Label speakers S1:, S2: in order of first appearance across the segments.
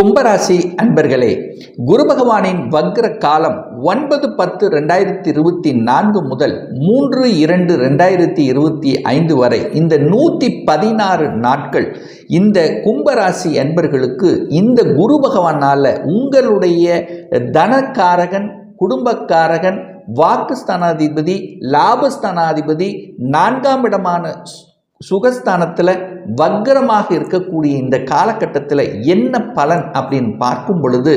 S1: கும்பராசி அன்பர்களே குரு பகவானின் வக்ர காலம் ஒன்பது பத்து ரெண்டாயிரத்தி இருபத்தி நான்கு முதல் மூன்று இரண்டு ரெண்டாயிரத்தி இருபத்தி ஐந்து வரை இந்த நூற்றி பதினாறு நாட்கள் இந்த கும்பராசி அன்பர்களுக்கு இந்த குரு பகவானால் உங்களுடைய தனக்காரகன் குடும்பக்காரகன் வாக்குஸ்தானாதிபதி லாபஸ்தானாதிபதி நான்காம் இடமான சு- சுகஸ்தானத்தில் வக்கரமாக இருக்கக்கூடிய இந்த காலகட்டத்தில் என்ன பலன் அப்படின்னு பார்க்கும் பொழுது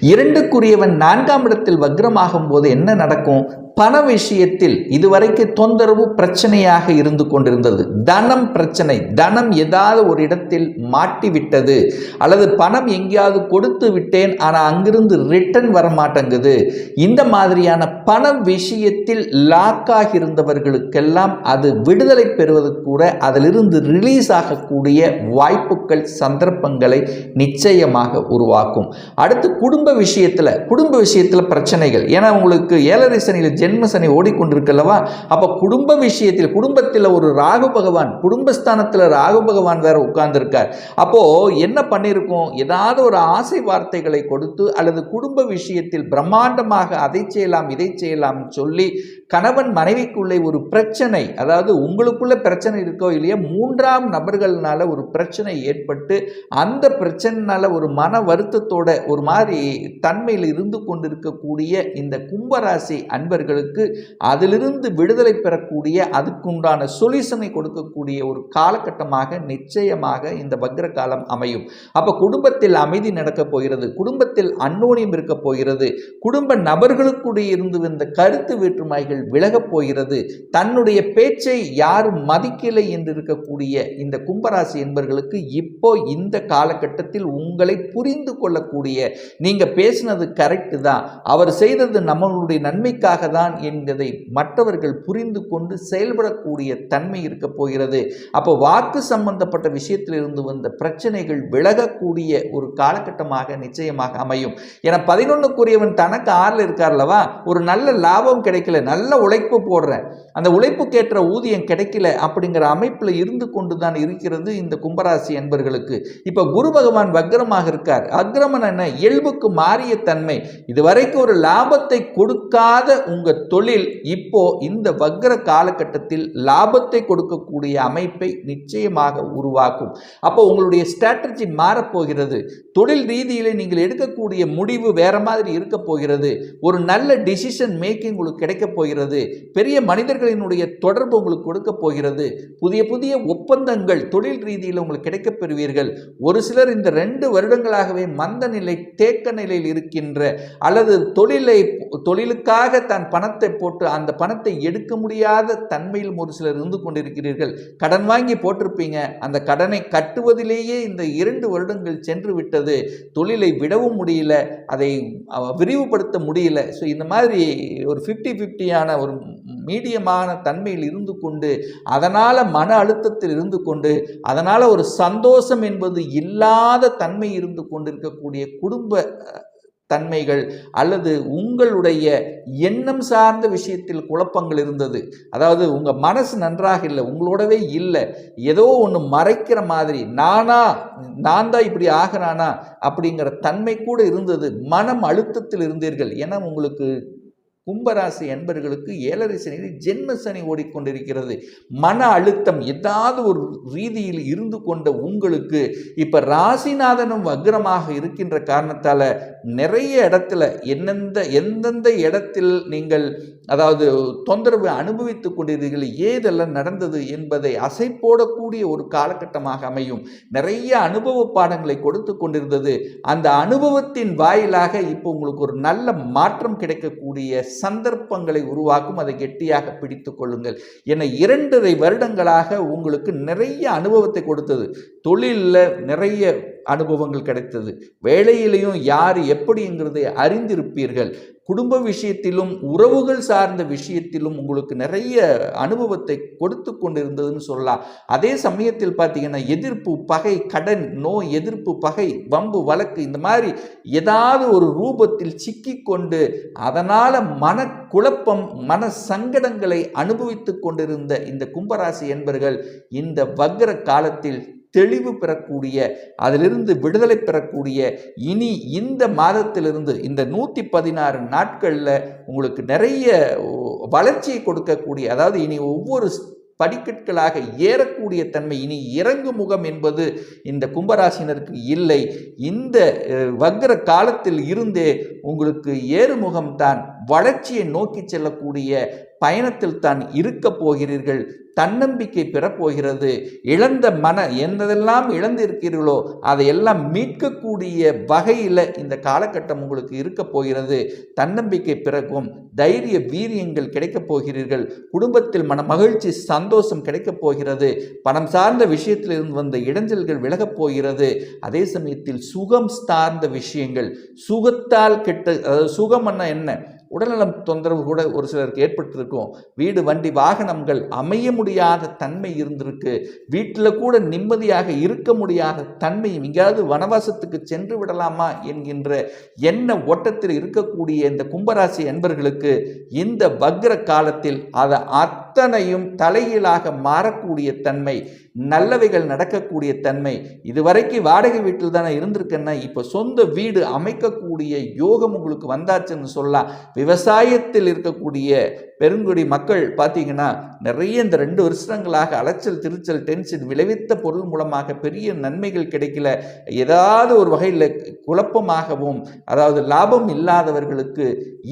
S1: இரண்டுக்குரியவன் நான்காம் இடத்தில் வக்ரமாகும் போது என்ன நடக்கும்? பண விஷயத்தில் இதுவரைக்கும் தொந்தரவு பிரச்சனையாக இருந்து கொண்டிருந்தது. தனம் பிரச்சனை. தனம் ஏதாவது ஒரு இடத்தில் மாட்டிவிட்டது அல்லது பணம் எங்கேயாவது கொடுத்து விட்டேன் ஆனால் அங்கிருந்து ரிட்டர்ன் வர மாட்டேங்குது. இந்த மாதிரியான பண விஷயத்தில் லாக்காக இருந்தவர்களுக்கெல்லாம் அது விடுதலை பெறுவது கூட அதிலிருந்து ரிலீஸ் ஆகக்கூடிய வாய்ப்புகள் சந்தர்ப்பங்களை நிச்சயமாக உருவாக்கும். அடுத்து குடும்ப விஷயத்தில் குடும்ப விஷயத்தில் பிரச்சனைகள். ஏன்னா உங்களுக்கு ஏழரை சனியில் ஜென்ம சனி ஓடிக்கொண்டிருக்கல்லவா அப்போ குடும்ப விஷயத்தில் குடும்பத்தில் ஒரு ராகு பகவான் குடும்பஸ்தானத்தில் ராகு பகவான் வேற உட்கார்ந்துருக்கார். அப்போது என்ன பண்ணியிருக்கோம் ஏதாவது ஒரு ஆசை வார்த்தைகளை கொடுத்து அல்லது குடும்ப விஷயத்தில் பிரம்மாண்டமாக அதை செய்யலாம் இதை செய்யலாம் சொல்லி கணவன் மனைவிக்குள்ளே ஒரு பிரச்சனை அதாவது உங்களுக்குள்ள பிரச்சனை இருக்கோ இல்லையா மூன்றாம் நபர் நபர்கள்னால ஒரு பிரச்சனை ஏற்பட்டு அந்த பிரச்சனைனால ஒரு மன வருத்தத்தோட ஒரு மாதிரி தன்மையில் இருந்து கொண்டிருக்கக்கூடிய இந்த கும்பராசி அன்பர்களுக்கு அதிலிருந்து விடுதலை பெறக்கூடிய அதுக்குண்டான சொல்யூஷனை கொடுக்கக்கூடிய ஒரு காலகட்டமாக நிச்சயமாக இந்த வக்ர காலம் அமையும். அப்போ குடும்பத்தில் அமைதி நடக்கப் போகிறது குடும்பத்தில் அன்னோனியம் இருக்கப் போகிறது குடும்ப நபர்களுக்குடைய இருந்து வந்த கருத்து வேற்றுமைகள் விலகப் போகிறது தன்னுடைய பேச்சை யாரும் மதிக்கலை என்று இருக்கக்கூடிய இந்த கும்பராசி என்பவர்களுக்கு இப்போ இந்த காலகட்டத்தில் உங்களை புரிந்து கொள்ளக்கூடிய நீங்க பேசினது கரெக்டு தான். அவர் செய்தது நம்மளுடைய நன்மைக்காக தான் என்பதை மற்றவர்கள் புரிந்து கொண்டு செயல்படக்கூடிய தன்மை இருக்க போகிறது. அப்போ வாக்கு சம்பந்தப்பட்ட விஷயத்திலிருந்து வந்த பிரச்சனைகள் விலகக்கூடிய ஒரு காலகட்டமாக நிச்சயமாக அமையும். ஏன்னா பதினொன்றுக்குரியவன் தனக்கு ஆறில் இருக்கார்லவா ஒரு நல்ல லாபம் கிடைக்கல நல்ல உழைப்பு போடுறேன். அந்த உழைப்புக்கேற்ற ஊதியம் கிடைக்கல அப்படிங்கிற அமைப்பில் இருந்து கொண்டு தான் இருக்கிறது இந்த கும்பராசி என்பர்களுக்கு இப்போ குரு பகவான் வக்ரமாக இருக்கார். அக்ரமன் என்ன? இயல்புக்கு மாறிய தன்மை. இதுவரைக்கும் ஒரு லாபத்தை கொடுக்காத உங்கள் தொழில் இப்போ இந்த வக்ர காலகட்டத்தில் லாபத்தை கொடுக்கக்கூடிய அமைப்பை நிச்சயமாக உருவாக்கும். அப்போ உங்களுடைய ஸ்ட்ராட்டஜி மாறப்போகிறது. தொழில் ரீதியில் நீங்கள் எடுக்கக்கூடிய முடிவு வேற மாதிரி இருக்க போகிறது. ஒரு நல்ல டிசிஷன் மேக்கிங் உங்களுக்கு கிடைக்க போகிறது. பெரிய மனிதர்களினுடைய தொடர்பு உங்களுக்கு கொடுக்க போகிறது. புதிய புதிய ஒப்பந்தங்கள் தொழில் ரீதியில் உங்களுக்கு கிடைக்கப் பெறுவீர்கள். ஒரு சிலர் இந்த ரெண்டு வருடங்களாகவே மந்த நிலை தேக்க நிலையில் இருக்கின்ற அல்லது தொழிலை தொழிலுக்காக தன் பணத்தை போட்டு அந்த பணத்தை எடுக்க முடியாத தன்மையிலும் ஒரு சிலர் இருந்து கொண்டிருக்கிறீர்கள். கடன் வாங்கி போட்டிருப்பீங்க. அந்த கடனை கட்டுவதிலேயே இந்த இரண்டு வருடங்கள் சென்று விட்டது. தொழிலை விடவும் முடியல. அதை விரிவுபடுத்த முடியல. ஸோ இந்த மாதிரி ஒரு ஃபிஃப்டி ஃபிஃப்டியான ஒரு மீடியமான தன்மையில் இருந்து கொண்டு அதனால் மன அழுத்தத்தில் இருந்து கொண்டு அதனால் ஒரு சந்தோஷம் என்பது இல்லாத தன்மை இருந்து கொண்டிருக்கக்கூடிய குடும்ப தன்மைகள் அல்லது உங்களுடைய எண்ணம் சார்ந்த விஷயத்தில் குழப்பங்கள் இருந்தது. அதாவது உங்கள் மனசு நன்றாக இல்லை உங்களோடவே இல்லை. ஏதோ ஒன்று மறைக்கிற மாதிரி நானா நான் தான் இப்படி ஆகிறானா அப்படிங்கிற தன்மை கூட இருந்தது. மனம் அழுத்தத்தில் இருந்தீர்கள். ஏன்னா உங்களுக்கு கும்பராசி என்பர்களுக்கு ஏழரை சனி ஜென்ம சனி ஓடிக்கொண்டிருக்கிறது. மன அழுத்தம் ஏதாவது ஒரு ரீதியில் இருந்து கொண்ட உங்களுக்கு இப்போ ராசிநாதனும் வக்ரமாக இருக்கின்ற காரணத்தால் நிறைய இடத்துல எந்தெந்த எந்தெந்த இடத்தில் நீங்கள் அதாவது தொந்தரவு அனுபவித்துக் கொண்டிருக்கீர்கள் ஏதெல்லாம் நடந்தது என்பதை அசை போடக்கூடிய ஒரு காலகட்டமாக அமையும். நிறைய அனுபவ பாடங்களை கொடுத்து கொண்டிருந்தது. அந்த அனுபவத்தின் வாயிலாக இப்போ உங்களுக்கு ஒரு நல்ல மாற்றம் கிடைக்கக்கூடிய சந்தர்ப்பங்களை உருவாக்கும் அதை கெட்டியாக பிடித்து கொள்ளுங்கள். என இரண்டரை வருடங்களாக உங்களுக்கு நிறைய அனுபவத்தை கொடுத்தது. தொழிலில் நிறைய அனுபவங்கள் கிடைத்தது. வேலையிலையும் யார் எப்படிங்கிறதை அறிந்திருப்பீர்கள். குடும்ப விஷயத்திலும் உறவுகள் சார்ந்த விஷயத்திலும் உங்களுக்கு நிறைய அனுபவத்தை கொடுத்து கொண்டிருந்ததுன்னு சொல்லலாம். அதே சமயத்தில் பார்த்தீங்கன்னா எதிர்ப்பு பகை கடன் நோய் எதிர்ப்பு பகை வம்பு வழக்கு இந்த மாதிரி ஏதாவது ஒரு ரூபத்தில் சிக்கி கொண்டு அதனால் மன குழப்பம் மன சங்கடங்களை அனுபவித்து கொண்டிருந்த இந்த கும்பராசி என்பர்கள் இந்த வக்ர காலத்தில் தெளிவு பெறக்கூடிய அதிலிருந்து விடுதலை பெறக்கூடிய இனி இந்த மாதத்திலிருந்து இந்த நூற்றி பதினாறு நாட்களில் உங்களுக்கு நிறைய வளர்ச்சியை கொடுக்கக்கூடிய அதாவது இனி ஒவ்வொரு படிக்கற்களாக ஏறக்கூடிய தன்மை இனி இறங்கு முகம் என்பது இந்த கும்பராசினருக்கு இல்லை. இந்த வக்ர காலத்தில் இருந்தே உங்களுக்கு ஏறுமுகம்தான் வளர்ச்சியை நோக்கி செல்லக்கூடிய பயணத்தில் தான் இருக்க போகிறீர்கள் தன்னம்பிக்கை பெறப்போகிறது. இழந்த மன என்னதெல்லாம் இழந்திருக்கிறீர்களோ அதையெல்லாம் மீட்கக்கூடிய வகையில் இந்த காலகட்டம் உங்களுக்கு இருக்க போகிறது. தன்னம்பிக்கை பிறக்கும் தைரிய வீரியங்கள் கிடைக்கப் போகிறீர்கள். குடும்பத்தில் மன மகிழ்ச்சி சந்தோஷம் கிடைக்கப் போகிறது. பணம் சார்ந்த விஷயத்திலிருந்து வந்த இடைஞ்சல்கள் விலகப் போகிறது. அதே சமயத்தில் சுகம் சார்ந்த விஷயங்கள் சுகத்தால் கெட்ட அதாவது சுகம்னா என்ன? உடல்நலம் தொந்தரவு கூட ஒரு சிலருக்கு ஏற்பட்டிருக்கும். வீடு வண்டி வாகனங்கள் அமைய முடியாத தன்மை இருந்திருக்கு. வீட்டில் கூட நிம்மதியாக இருக்க முடியாத தன்மையும் எங்கேயாவது வனவாசத்துக்கு சென்று விடலாமா என்கின்ற எண்ண ஓட்டத்தில் இருக்கக்கூடிய இந்த கும்பராசி என்பர்களுக்கு இந்த வக்ர காலத்தில் அதை அத்தனையும் தலைகீழாக மாறக்கூடிய தன்மை நல்லவைகள் நடக்கக்கூடிய தன்மை இதுவரைக்கும் வாடகை வீட்டில் தானே இருந்திருக்கேன்னா இப்போ சொந்த வீடு அமைக்கக்கூடிய யோகம் உங்களுக்கு வந்தாச்சுன்னு சொல்லலாம். விவசாயத்தில் இருக்கக்கூடிய பெருங்குடி மக்கள் பார்த்தீங்கன்னா நிறைய இந்த ரெண்டு வருஷங்களாக அலைச்சல் திருச்சல் டென்ஷன் விளைவித்த பொருள் மூலமாக பெரிய நன்மைகள் கிடைக்கல. ஏதாவது ஒரு வகையில் குழப்பமாகவும் அதாவது லாபம் இல்லாதவர்களுக்கு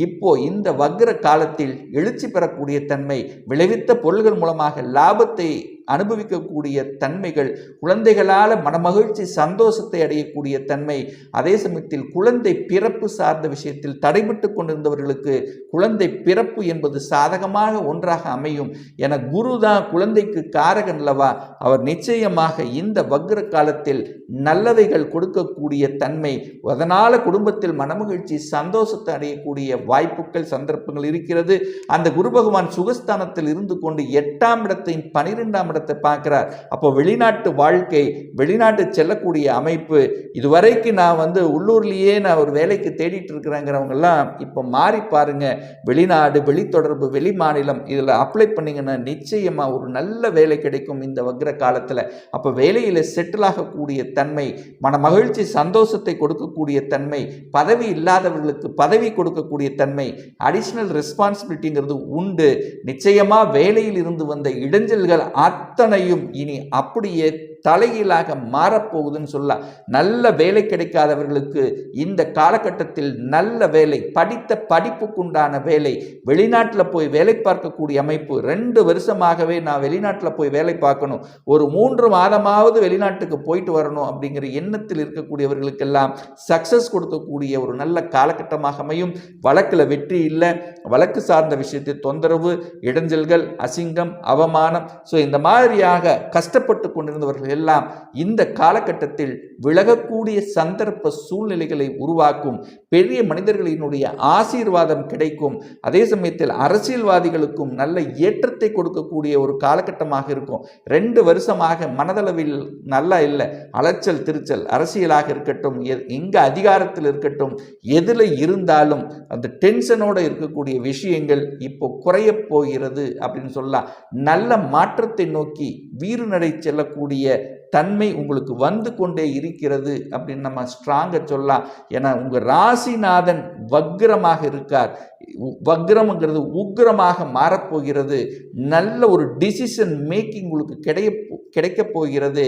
S1: இப்போ இந்த வக்ர காலத்தில் எழுச்சி பெறக்கூடிய தன்மை விளைவித்த பொருள்கள் மூலமாக லாபத்தை அனுபவிக்கக்கூடிய தன்மைகள் குழந்தைகளால் மனமகிழ்ச்சி சந்தோஷத்தை அடையக்கூடிய தன்மை அதே சமயத்தில் குழந்தை பிறப்பு சார்ந்த விஷயத்தில் தடைபட்டு கொண்டிருந்தவர்களுக்கு குழந்தை பிறப்பு என்பது சாதகமாக ஒன்றாக அமையும் என குரு தான் குழந்தைக்கு காரகன் அல்லவா? அவர் நிச்சயமாக இந்த வக்ர காலத்தில் நல்லவைகள் கொடுக்கக்கூடிய தன்மை அதனால் குடும்பத்தில் மனமகிழ்ச்சி சந்தோஷத்தை அடையக்கூடிய வாய்ப்புகள் சந்தர்ப்பங்கள் இருக்கிறது. அந்த குரு பகவான் சுகஸ்தானத்தில் இருந்து கொண்டு எட்டாம் இடத்தையும் பனிரெண்டாம் இடத்தை பார்க்குறார். அப்போ வெளிநாட்டு வாழ்க்கை வெளிநாட்டு செல்லக்கூடிய அமைப்பு இதுவரைக்கு நான் வந்து உள்ளூர்லேயே நான் ஒரு வேலைக்கு தேடிட்டு இருக்கிறேங்கிறவங்கெல்லாம் இப்போ மாறி பாருங்க. வெளிநாடு வெளித்தொடர்பு வெளி மாநிலம் இதில் அப்ளை பண்ணிங்கன்னா நிச்சயமாக ஒரு நல்ல வேலை கிடைக்கும் இந்த வக்ர காலத்தில். அப்போ வேலையில் செட்டில் ஆகக்கூடிய தன்மை மன மகிழ்ச்சி சந்தோஷத்தை கொடுக்கக்கூடிய தன்மை பதவி இல்லாதவர்களுக்கு பதவி கொடுக்கக்கூடிய தன்மை அடிஷ்னல் ரெஸ்பான்சிபிலிட்டிங்கிறது உண்டு. நிச்சயமாக வேலையில் இருந்து வந்த இடைஞ்சல்கள் அத்தனையும் இனி அப்படியே தலைகீழாக மாறப்போகுதுன்னு சொல்லலாம் நல்ல வேலை கிடைக்காதவர்களுக்கு இந்த காலகட்டத்தில் நல்ல வேலை படித்த படிப்புக்குண்டான வேலை வெளிநாட்டில் போய் வேலை பார்க்கக்கூடிய அமைப்பு ரெண்டு வருஷமாகவே நான் வெளிநாட்டில் போய் வேலை பார்க்கணும் ஒரு மூன்று மாதமாவது வெளிநாட்டுக்கு போயிட்டு வரணும் அப்படிங்கிற எண்ணத்தில் இருக்கக்கூடியவர்களுக்கெல்லாம் சக்சஸ் கொடுக்கக்கூடிய ஒரு நல்ல காலகட்டமாக அமையும். வழக்கில் வெற்றி இல்லை வழக்கு சார்ந்த விஷயத்தில் தொந்தரவு இடைஞ்சல்கள் அசிங்கம் அவமானம். ஸோ இந்த மாதிரியாக கஷ்டப்பட்டு கொண்டிருந்தவர்கள் எல்லாம் இந்த காலகட்டத்தில் விலகக்கூடிய சந்தர்ப்ப சூழ்நிலைகளை உருவாக்கும். பெரிய மனிதர்களினுடைய ஆசீர்வாதம் கிடைக்கும். அதே சமயத்தில் அரசியல்வாதிகளுக்கும் நல்ல ஏற்றத்தை கொடுக்கக்கூடிய ஒரு காலகட்டமாக இருக்கும். ரெண்டு வருஷமாக மனதளவில் நல்லா இல்லை. அலைச்சல் திருச்சல் அரசியலாக இருக்கட்டும் எ- எங்க அதிகாரத்தில் இருக்கட்டும் எதில் இருந்தாலும் அந்த டென்ஷனோட இருக்கக்கூடிய விஷயங்கள் இப்போ குறைய போகிறது அப்படின்னு சொல்லலாம். நல்ல மாற்றத்தை நோக்கி வீறு நடை செல்லக்கூடிய தன்மை உங்களுக்கு வந்து கொண்டே இருக்கிறது அப்படின்னு நம்ம ஸ்ட்ராங்காக சொல்லலாம். ஏன்னா உங்கள் ராசிநாதன் வக்ரமாக இருக்கார். உ- வக்ரம்ங்கிறது உக்ரமாக மாறப்போகிறது. நல்ல ஒரு டிசிஷன் மேக்கிங் உங்களுக்கு கிடைய கிடைக்கப் போகிறது.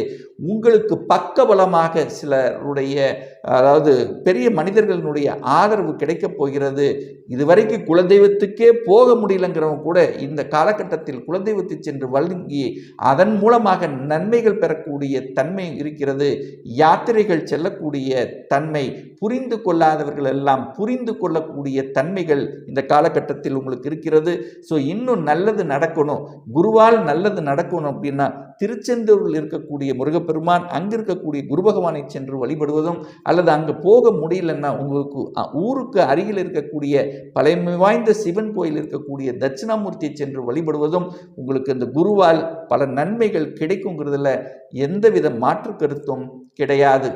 S1: உங்களுக்கு பக்கபலமாக சிலருடைய அதாவது பெரிய மனிதர்களுடைய ஆதரவு கிடைக்கப் போகிறது. இதுவரைக்கும் குலதெய்வத்துக்கே போக முடியலங்கிறவங்க கூட இந்த காலகட்டத்தில் குலதெய்வத்தை சென்று வழங்கி அதன் மூலமாக நன்மைகள் பெறக்கூடிய தன்மை இருக்கிறது. யாத்திரைகள் செல்லக்கூடிய தன்மை புரிந்து கொள்ளாதவர்கள் எல்லாம் புரிந்து கொள்ளக்கூடிய தன்மைகள் இந்த காலகட்டத்தில் உங்களுக்கு இருக்கிறது. ஸோ இன்னும் நல்லது நடக்கணும். குருவால் நல்லது நடக்கணும் அப்படின்னா திருச்செந்தூரில் இருக்கக்கூடிய முருகப்பெருமான் அங்கே இருக்கக்கூடிய குரு பகவானை சென்று வழிபடுவதும் அல்லது அங்கே போக முடியலன்னா உங்களுக்கு ஊருக்கு அருகில் இருக்கக்கூடிய பழமை வாய்ந்த சிவன் கோயில் இருக்கக்கூடிய தட்சிணாமூர்த்தியை சென்று வழிபடுவதும் உங்களுக்கு இந்த குருவால் பல நன்மைகள் கிடைக்குங்கிறதுல எந்தவித மாற்று கருத்தும் கிடையாது.